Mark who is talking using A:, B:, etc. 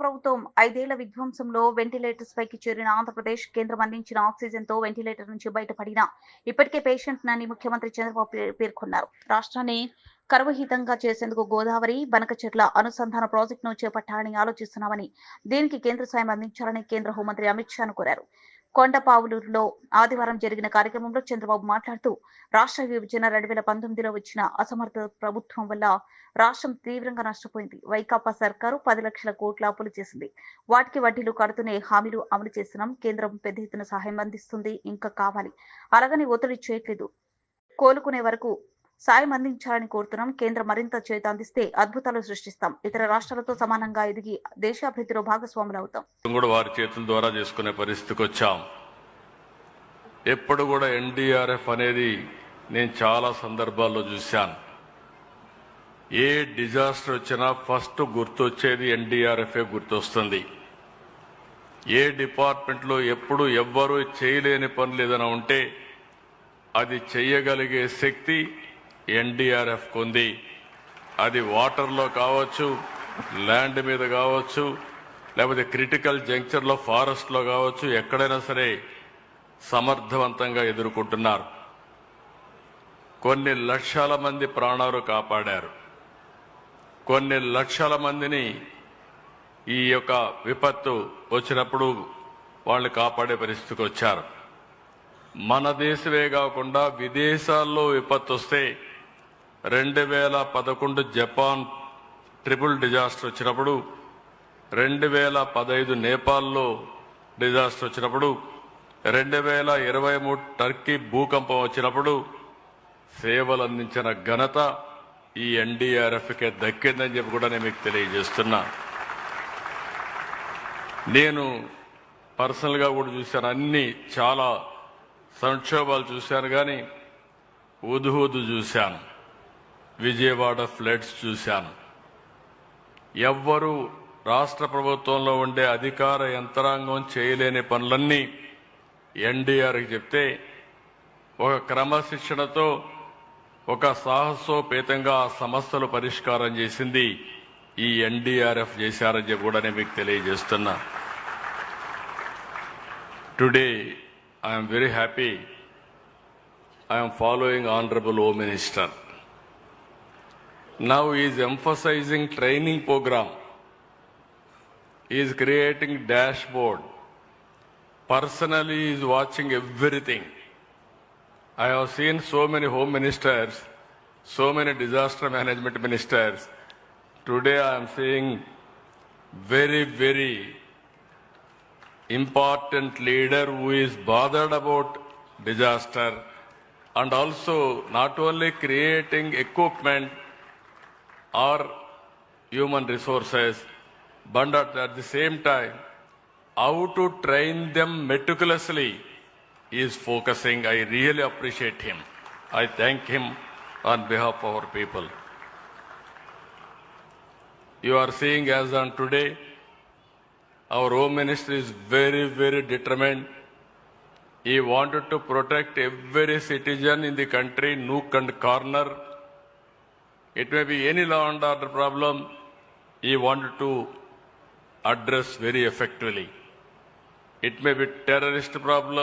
A: ప్రభుత్వం ఐదేళ్ళ విధ్వంసంలో వెంటిలేటర్స్ పైకి చేరిన ఆంధ్రప్రదేశ్ కేంద్రం అందించిన ఆక్సిజన్తో వెంటిలేటర్ నుంచి బయటపడిన ఇప్పటికే పేషెంట్ నని ముఖ్యమంత్రి చంద్రబాబు పేర్కొన్నారు. రాష్ట్రాన్ని కరువహితంగా చేసేందుకు గోదావరి బనకచెట్ల అనుసంధాన ప్రాజెక్టును చేపట్టాలని ఆలోచిస్తున్నామని దీనికి కేంద్ర సాయం అందించాలని కేంద్ర హోంమంత్రి అమిత్ షాను కోరారు. కొండపావులూరులో ఆదివారం జరిగిన కార్యక్రమంలో చంద్రబాబు మాట్లాడుతూ రాష్ట్ర విభజన రెండు వేల పంతొమ్మిదిలో వచ్చిన అసమర్థ ప్రభుత్వం వల్ల రాష్ట్రం తీవ్రంగా నష్టపోయింది. వైకాపా సర్కారు పది లక్షల కోట్ల అప్పులు చేసింది. వాటికి వడ్డీలు కడుతూనే హామీలు అమలు చేస్తున్నాం. కేంద్రం పెద్ద ఎత్తున సహాయం అందిస్తుంది. ఇంకా కావాలి. అలాగని ఒత్తిడి చేయట్లేదు. కోలుకునే వరకు సాయం అందించాలని కోరుతున్నాం. కేంద్రం మరింత చేత అందిస్తే అద్భుతాలు సృష్టిస్తాం. ఇతర రాష్ట్రాలతో సమానంగా ఎదిగి దేశాభివృద్ధిలో భాగస్వాములు అవుతాం.
B: కూడా వారి చేతుల ద్వారా చేసుకునే పరిస్థితికి వచ్చాం. ఎప్పుడు కూడా ఎన్డీఆర్ఎఫ్ అనేది నేను చాలా సందర్భాల్లో చూశాను. ఏ డిజాస్టర్ వచ్చినా ఫస్ట్ గుర్తొచ్చేది ఎన్డీఆర్ఎఫే గుర్తొస్తుంది. ఏ డిపార్ట్మెంట్లో ఎప్పుడు ఎవ్వరూ చేయలేని పనులు ఏదైనా ఉంటే అది చేయగలిగే శక్తి ఎన్డీఆర్ఎఫ్ ఉంది అది వాటర్లో కావచ్చు ల్యాండ్ మీద కావచ్చు లేకపోతే క్రిటికల్ జంక్చర్లో ఫారెస్ట్లో కావచ్చు ఎక్కడైనా సరే సమర్థవంతంగా ఎదుర్కొంటున్నారు. కొన్ని లక్షల మంది ప్రాణాలు కాపాడారు. కొన్ని లక్షల మందిని ఈ యొక్క విపత్తు వచ్చినప్పుడు వాళ్ళు కాపాడే పరిస్థితికి వచ్చారు. మన దేశమే కాకుండా విదేశాల్లో విపత్తు వస్తే రెండు వేల పదకొండు జపాన్ ట్రిపుల్ డిజాస్టర్ వచ్చినప్పుడు రెండు వేల పదహైదు నేపాల్లో డిజాస్టర్ వచ్చినప్పుడు రెండు వేల ఇరవై మూడు టర్కీ భూకంపం వచ్చినప్పుడు సేవలు అందించిన ఘనత ఈ ఎన్డీఆర్ఎఫ్కే దక్కిందని చెప్పి కూడా నేను మీకు తెలియజేస్తున్నా. నేను పర్సనల్గా కూడా చూశాను. అన్ని చాలా సంక్షోభాలు చూశాను కానీ ఉదుహుదు చూశాను. విజయవాడ ఫ్లడ్స్ చూశాను. ఎవ్వరూ రాష్ట్ర ప్రభుత్వంలో ఉండే అధికార యంత్రాంగం చేయలేని పనులన్నీ ఎన్డీఆర్కి చెప్తే ఒక క్రమశిక్షణతో ఒక సాహసోపేతంగా ఆ సమస్యలు పరిష్కారం చేసింది ఈ ఎన్డీఆర్ఎఫ్ చేశారని చెప్పి కూడా నేను మీకు తెలియజేస్తున్నా. Today I'm very happy I'm following honourable home minister now he is emphasizing training program. He is creating dashboard. Personally he is watching everything. I have seen so many home ministers so many disaster management ministers. Today i am seeing very very important leader who is bothered about disaster and also not only creating equipment or human resources, but at, the same time, how to train them meticulously is focusing. I really appreciate him. I thank him on behalf of our people. You are seeing as on today, our Home Minister is very, very determined. He wanted to protect every citizen in the country, nook and corner. It may be any law and order problem he wanted to address very effectively. It may be terrorist problem.